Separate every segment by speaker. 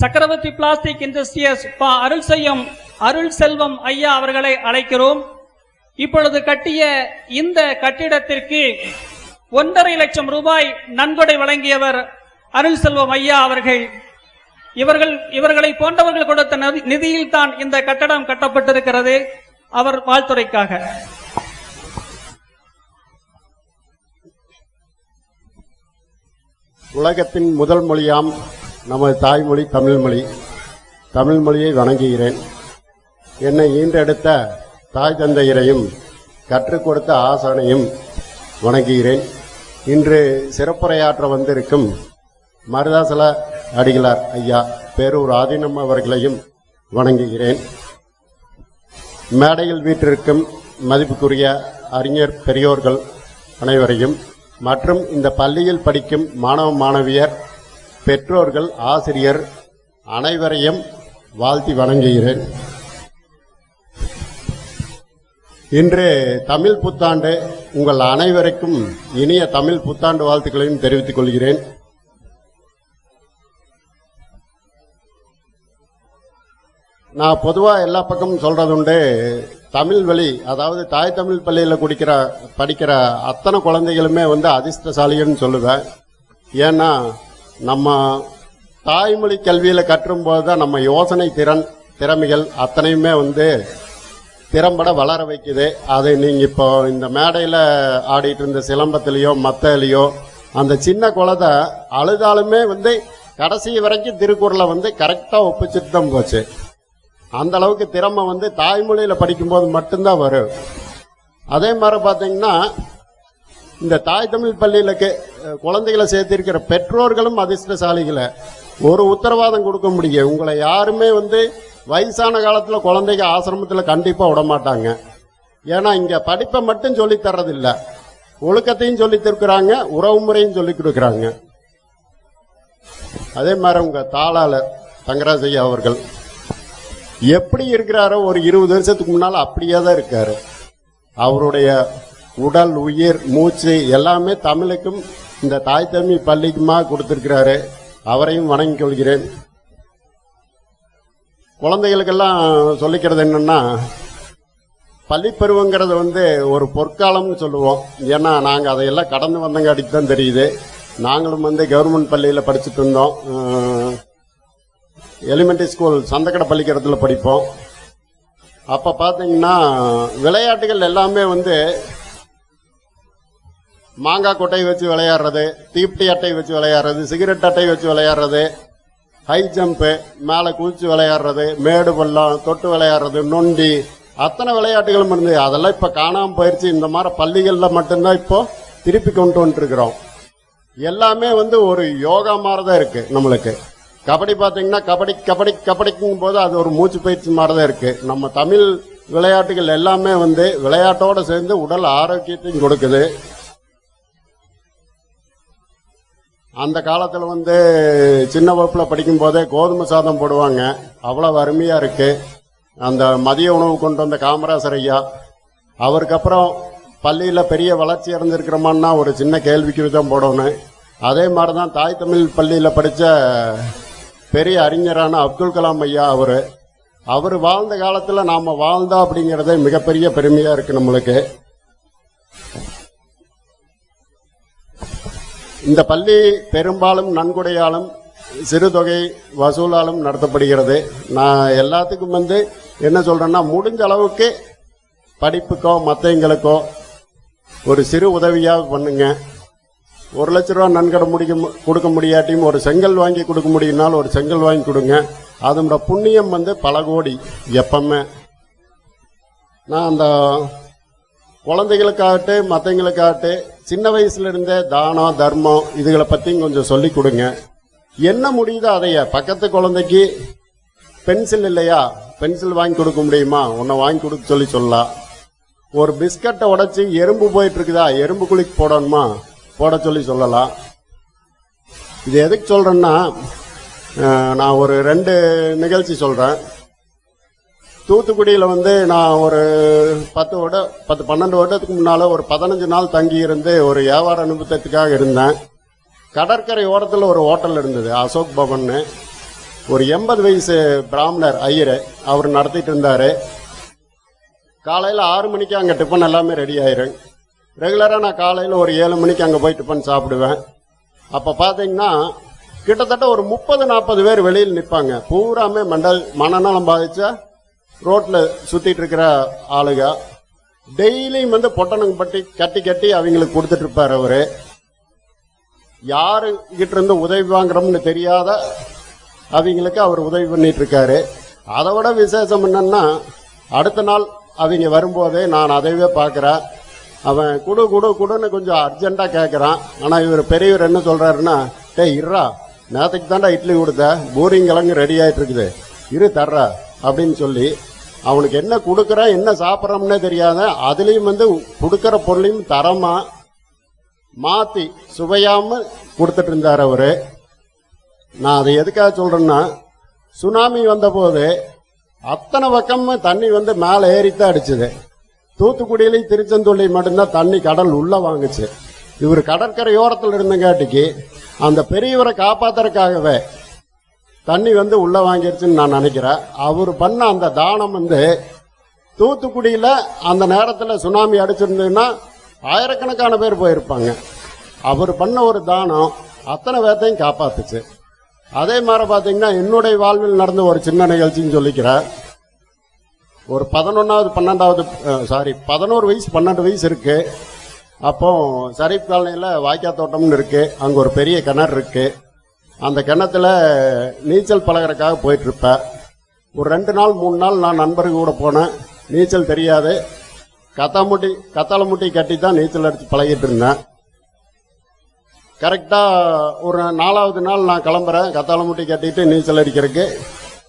Speaker 1: சக்கரவர்த்தி plastic industrious பா அருள் செய்யும் அருள் செல்வம் ஐயா அவர்களை அழைக்கிறோம். இப்பொழுது கட்டிய இந்த கட்டிடத்திற்கு ஒன்றரை லட்சம் ரூபாய் நன்கொடை வழங்கியவர் அருள் செல்வம் ஐயா அவர்கள். இவர்கள் இவர்களை போன்றவர்கள் கொடுத்த நிதியில் தான் இந்த கட்டடம் கட்டப்பட்டிருக்கிறது. அவர் வாழ்த்துறைக்காக.
Speaker 2: உலகத்தின் முதல் மொழியாம் நமது தாய்மொழி தமிழ்மொழி. தமிழ்மொழியை வணங்குகிறேன். என்னை ஈன்றெடுத்த தாய் தந்தையரையும் கற்றுக் கொடுத்த ஆசானையும் வணங்குகிறேன். இன்று சிறப்புரையாற்ற வந்திருக்கும் மருதாசல அடிகளார் ஐயா பேரூர் ஆதீனம் அவர்களையும் வணங்குகிறேன். மேடையில் வீற்றிருக்கும் மதிப்புக்குரிய அறிஞர் பெரியோர்கள் அனைவரையும் மற்றும் இந்த பள்ளியில் படிக்கும் மாணவ மாணவியர் பெற்றோர்கள் ஆசிரியர் அனைவரையும் வாழ்த்தி வணங்குகிறேன். இன்று தமிழ் புத்தாண்டு. உங்கள் அனைவருக்கும் இனிய தமிழ் புத்தாண்டு வாழ்த்துக்களையும் தெரிவித்துக் கொள்கிறேன். நான் பொதுவாக எல்லா பக்கமும் சொல்கிறது உண்டு தமிழ் வழி அதாவது தாய் தமிழ் பள்ளியில் குடிக்கிற படிக்கிற அத்தனை குழந்தைகளுமே வந்து அதிர்ஷ்டசாலிகள்னு சொல்லுவேன். ஏன்னா நம்ம தாய்மொழி கல்வியில் கற்றும்போது தான் நம்ம யோசனை திறன் திறமைகள் அத்தனையுமே வந்து திறம்பட வளர வைக்குது. அது நீங்க இப்போ இந்த மேடையில் ஆடிட்டு இருந்த சிலம்பத்திலையோ மத்தலையோ அந்த சின்ன குழந்தை அழுதாலுமே வந்து கடைசி வரைக்கும் திருக்குறளை வந்து கரெக்டாக ஒப்பிச்சுட்டு தான் போச்சு. அந்த அளவுக்கு திறமை வந்து தாய்மொழியில படிக்கும்போது மட்டும்தான் வரும். அதே மாதிரி பார்த்தீங்கன்னா இந்த தாய் தமிழ் பள்ளியில குழந்தைகளை சேர்த்திருக்கிற பெற்றோர்களும் அதிர்ஷ்டசாலிகளை. ஒரு உத்தரவாதம் கொடுக்க முடியும் உங்களை யாருமே வந்து வயசான காலத்தில் குழந்தைங்க ஆசிரமத்தில் கண்டிப்பாக விட மாட்டாங்க ஏன்னா இங்கே படிப்பை மட்டும் சொல்லி தர்றதில்ல. ஒழுக்கத்தையும் சொல்லி தருக்கிறாங்க உறவு முறையும் சொல்லி கொடுக்குறாங்க. அதே மாதிரி உங்க தாளாளர் தங்கராஜையா அவர்கள். எப்படி இருக்கிறாரோ ஒரு இருபது வருஷத்துக்கு முன்னால் அப்படியே தான் இருக்காரு. அவருடைய உடல் உயிர் மூச்சு எல்லாமே தமிழுக்கும் இந்த தாய் தமிழ் பள்ளிக்குமா கொடுத்திருக்கிறாரு. அவரையும் வணங்கிக் கொள்கிறேன். குழந்தைகளுக்கெல்லாம் சொல்லிக்கிறது என்னன்னா பள்ளிப்பருவங்கிறது வந்து ஒரு பொற்காலம்னு சொல்லுவோம். ஏன்னா நாங்கள் அதையெல்லாம் கடந்து வந்தங்காட்டிக்கு தான் தெரியுது. நாங்களும் வந்து கவர்மெண்ட் பள்ளியில் படிச்சுட்டு இருந்தோம். எலிமெண்டரி ஸ்கூல் சந்தக்கடை பள்ளிக்கூடத்தில் படிப்போம். அப்போ பார்த்தீங்கன்னா விளையாட்டுகள் எல்லாமே வந்து மாங்காய் கொட்டை வச்சு விளையாடுறது தீப்டி அட்டை வச்சு விளையாடுறது சிகரெட் அட்டை வச்சு விளையாடுறது ஹை ஜம்ப்பு மேலே குதிச்சு விளையாடுறது மேடு பள்ளம் தொட்டு விளையாடுறது நொண்டி அத்தனை விளையாட்டுகளும் இருந்தது அதெல்லாம் இப்போ காணாமல் போயிடுச்சு இந்த மாதிரி பள்ளிகளில் மட்டும்தான் இப்போ திருப்பி கொண்டு வந்துருக்குறோம். எல்லாமே வந்து ஒரு யோகா மாதிரி தான் இருக்கு நம்மளுக்கு. கபடி பார்த்தீங்கன்னா கபடி கபடி கபடிக்கும் போது அது ஒரு மூச்சு பயிற்சி மாதிரி தான் இருக்கு. நம்ம தமிழ் விளையாட்டுகள் எல்லாமே வந்து விளையாட்டோட சேர்ந்து உடல் ஆரோக்கியத்தையும் கொடுக்குது. அந்த காலத்தில் வந்து சின்ன வகுப்பில் படிக்கும் போதே கோதுமை சாதம் போடுவாங்க. அவ்வளோ அருமையாக இருக்கு. அந்த மதிய உணவு கொண்டு வந்த காமராசர் ஐயா அவருக்கு அப்புறம் பள்ளியில் பெரிய வளர்ச்சி அடைஞ்சிருக்கிறோமான்னா ஒரு சின்ன கேள்விக்கு தான் போடணும். அதே மாதிரி தான் தாய் தமிழ் பள்ளியில் படித்த பெரிய அறிஞரான அப்துல் கலாம் ஐயா அவர். அவர் வாழ்ந்த காலத்தில் நாம் வாழ்ந்தா அப்படிங்கிறதே மிகப்பெரிய பெருமையாக இருக்குது நம்மளுக்கு. இந்த பள்ளி பெரும்பாலும் நன்கொடையாலும் சிறுதொகை வசூலாலும் நடத்தப்படுகிறது. நான் எல்லாத்துக்கும் வந்து என்ன சொல்றேன்னா முடிஞ்ச அளவுக்கு படிப்புக்கோ மற்றவங்களுக்கோ ஒரு சிறு உதவியாக பண்ணுங்க. ஒரு லட்ச ரூபா நன்கடை முடிக்க கொடுக்க முடியாட்டியும் ஒரு செங்கல் வாங்கி கொடுக்க முடியும்னாலும் ஒரு செங்கல் வாங்கி கொடுங்க. அதோட புண்ணியம் வந்து பல கோடி எப்பவுமே. நான் அந்த குழந்தைகளுக்காகட்டு மற்றவங்களுக்காகட்டு சின்ன வயசுல இருந்தே தானம் தர்மம் இதுகளை பற்றியும் கொஞ்சம் சொல்லி கொடுங்க. என்ன முடியுதோ அதைய பக்கத்து குழந்தைக்கு பென்சில் இல்லையா? பென்சில் வாங்கி கொடுக்க முடியுமா? உன்னை வாங்கி கொடுக்க சொல்லி சொல்லலாம் ஒரு பிஸ்கட்டை உடைச்சி எறும்பு போயிட்டு இருக்குதா எறும்பு குளிக்கு போடணுமா? போட சொல்லி சொல்லலாம் இது எதுக்கு சொல்றேன்னா நான் ஒரு ரெண்டு நிகழ்ச்சி சொல்றேன். தூத்துக்குடியில் வந்து நான் ஒரு பத்து வருட பத்து பன்னெண்டு வருடத்துக்கு முன்னால் ஒரு பதினஞ்சு நாள் தங்கி இருந்து ஒரு வியாபார அனுபவத்துக்காக இருந்தேன். கடற்கரை ஓரத்தில் ஒரு ஹோட்டல் இருந்தது அசோக் பவன்னு. ஒரு எண்பது வயசு பிராமணர் ஐயர் அவர் நடத்திட்டு இருந்தார். காலையில் ஆறு மணிக்கு அங்கே டிஃபன் எல்லாமே ரெடி ஆயிரும். ரெகுலராக நான் காலையில் ஒரு ஏழு மணிக்கு அங்கே போய் டிஃபன் சாப்பிடுவேன். அப்போ பார்த்தீங்கன்னா கிட்டத்தட்ட ஒரு முப்பது நாற்பது பேர் வெளியில் நிற்பாங்க பூராமே மண்டல் மனநலம் பாதிச்சா ரோட்டில் சுற்றிட்டு இருக்கிற ஆளுங்க டெய்லியும் வந்து பொட்டணம் பட்டி கட்டி கட்டி அவங்களுக்கு கொடுத்துட்டு இருப்பார் அவரு. யாரு கிட்ட இருந்து உதவி வாங்குறோம்னு தெரியாத அவங்களுக்கு அவர் உதவி பண்ணிட்டு இருக்காரு. அதை விட விசேஷம் என்னன்னா அடுத்த நாள் அவங்க வரும்போதே நான் அதைவே பார்க்குறேன். அவன் குடு குடு குடுன்னு கொஞ்சம் அர்ஜென்ட்டாக கேட்குறான் ஆனால் இவர் பெரியவர் என்ன சொல்கிறாருன்னா டேய் இருறா நேற்றுக்கு தாண்டா இட்லி கொடுத்த பூரிங் கிழங்கு ரெடி ஆகிட்டு இருக்குது. இரு தர்றா. அப்படின்னு சொல்லி அவனுக்கு என்ன கொடுக்குறான் என்ன சாப்பிட்றோம்னே தெரியாத அதுலேயும் வந்து கொடுக்குற பொருளையும் தரமாக மாற்றி சுவையாம கொடுத்துட்டு இருந்தார் அவரு. நான் அதை எதுக்காக சொல்றேன்னா சுனாமி வந்தபோது அத்தனை பக்கமும் தண்ணி வந்து மேலே ஏறித்தான் அடிச்சுது. தூத்துக்குடியிலையும் திருச்செந்தூர்லையும் மட்டும்தான் தண்ணி கடல் உள்ள வாங்குச்சு. இவர் கடற்கரையோரத்தில் இருந்தங்காட்டிக்கு அந்த பெரியவரை காப்பாத்துறதுக்காகவே தண்ணி வந்து உள்ள வாங்கிருச்சுன்னு நான் நினைக்கிறேன். அவர் பண்ண அந்த தானம் வந்து தூத்துக்குடியில அந்த நேரத்தில் சுனாமி அடிச்சிருந்ததுன்னா ஆயிரக்கணக்கான பேர் போயிருப்பாங்க. அவர் பண்ண ஒரு தானம் அத்தனை பேர்த்தையும் காப்பாத்துச்சு. அதே மாதிரி பார்த்தீங்கன்னா என்னுடைய வாழ்வில் நடந்த ஒரு சின்ன நிகழ்ச்சின்னு சொல்லிக்கிறேன். ஒரு பதினொன்றாவது பன்னெண்டாவது சாரி பதினோரு வயசு பன்னெண்டு வயசு இருக்கு. அப்போ சரீப் காலனியில் வாய்க்கா தோட்டம்னு இருக்கு. அங்கே ஒரு பெரிய கிணறு இருக்குது அந்த கிணத்துல நீச்சல் பழகுறதுக்காக போயிட்டு இருப்பேன் ஒரு ரெண்டு நாள் மூணு நாள் நான் நண்பர்கள் கூட போனேன். நீச்சல் தெரியாது. கத்தாமுட்டி கத்தாழ முட்டி கட்டி தான் நீச்சல் அடித்து பழகிட்டு இருந்தேன். கரெக்டாக ஒரு நாலாவது நாள் நான் கிளம்புறேன். கத்தாழ முட்டி கட்டிட்டு நீச்சல் அடிக்கிறதுக்கு.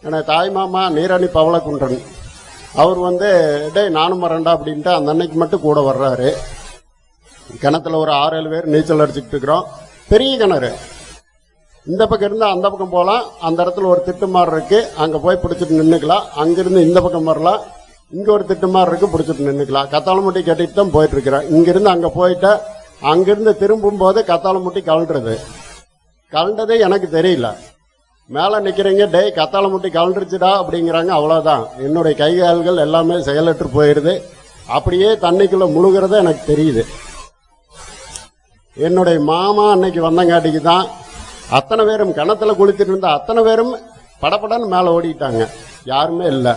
Speaker 2: எனக்கு தாய் மாமா நீராணி பவளக்குன்றன். அவர் வந்து டேய் நானும் வரேன்டா அப்படின்ட்டு அந்த அன்னைக்கு மட்டும் கூட வர்றாரு. கிணத்துல ஒரு ஆறு ஏழு பேர் நீச்சல் அடிச்சுட்டு இருக்கிறோம். பெரிய கிணறு. இந்த பக்கம் இருந்து அந்த பக்கம் போகலாம் அந்த இடத்துல ஒரு திட்டு மாதிரி இருக்கு. அங்கே போய் பிடிச்சிட்டு நின்றுக்கலாம் அங்கிருந்து இந்த பக்கம் வரலாம். இங்கே ஒரு திட்டு மாதிரி இருக்கு பிடிச்சிட்டு நின்றுக்கலாம் கத்தாளமுட்டி கட்டிட்டு தான் போயிட்டு இருக்கிறேன் இங்கிருந்து அங்கே போயிட்டு அங்கிருந்து திரும்பும் போது கத்தாளமுட்டி கழண்டுறது கழண்டதே எனக்கு தெரியல. மேலே நிற்கிறீங்க டேய் கத்தாளமுட்டி கழண்டுருச்சுடா அப்படிங்கிறாங்க. அவ்வளோதான் என்னுடைய கை கால்கள் எல்லாமே செயலற்று போயிடுது அப்படியே தண்ணிக்குள்ளே முழுகிறத எனக்கு தெரியுது. என்னுடைய மாமா அன்னைக்கு வந்தங்காட்டிக்கு தான் அத்தனை பேரும் கிணத்துல குளித்துட்டு இருந்த அத்தனை பேரும் படபடன்னு மேலே ஓடிட்டாங்க. யாருமே இல்லை.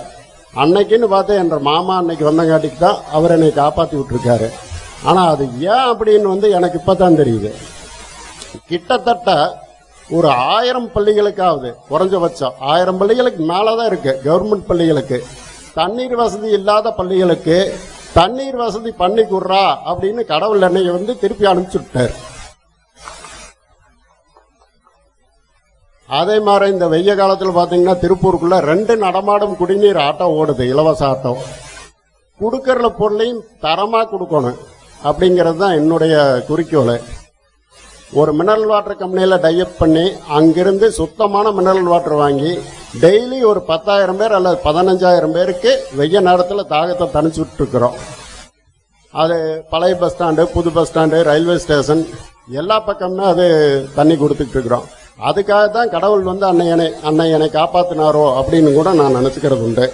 Speaker 2: அன்னைக்குன்னு பார்த்து என்ற மாமா அன்னைக்கு வந்தங்காட்டிக்கு தான் அவர் என்னை காப்பாற்றி விட்டுருக்காரு. ஆனால் அது ஏன் அப்படின்னு வந்து எனக்கு இப்போ தான் தெரியுது. கிட்டத்தட்ட ஒரு ஆயிரம் பள்ளிகளுக்காவது குறைஞ்சபட்சம் ஆயிரம் பள்ளிகளுக்கு மேலே தான் இருக்கு. கவர்மெண்ட் பள்ளிகளுக்கு. தண்ணீர் வசதி இல்லாத பள்ளிகளுக்கு தண்ணீர் வசதி பண்ணி கொடுறா அப்படின்னு கடவுள் என்னை வந்து திருப்பி அனுப்பிச்சு விட்டார். அதே மாதிரி இந்த வெய்ய காலத்தில் பார்த்தீங்கன்னா திருப்பூருக்குள்ளே ரெண்டு நடமாடும் குடிநீர் ஆட்டோ ஓடுது இலவச ஆட்டோ. கொடுக்கற பொருளையும் தரமாக கொடுக்கணும் அப்படிங்கிறது தான் என்னுடைய குறிக்கோள். ஒரு மினரல் வாட்டர் கம்பெனியில் டைப் பண்ணி அங்கிருந்து சுத்தமான மினரல் வாட்டர் வாங்கி டெய்லி ஒரு பத்தாயிரம் பேர் அல்லது பதினஞ்சாயிரம் பேருக்கு வெய்ய நேரத்தில் தாகத்தை தணிச்சுட்டு அது பழைய பஸ் ஸ்டாண்டு புது பஸ் ஸ்டாண்டு ரயில்வே ஸ்டேஷன் எல்லா பக்கமுமே அது தண்ணி கொடுத்துட்ருக்குறோம் அதுக்காக தான் கடவுள் வந்து அன்னை என்னை அன்னை என்னை காப்பாத்தினாரோ அப்படின்னு கூட நான் நினச்சிக்கிறது உண்டு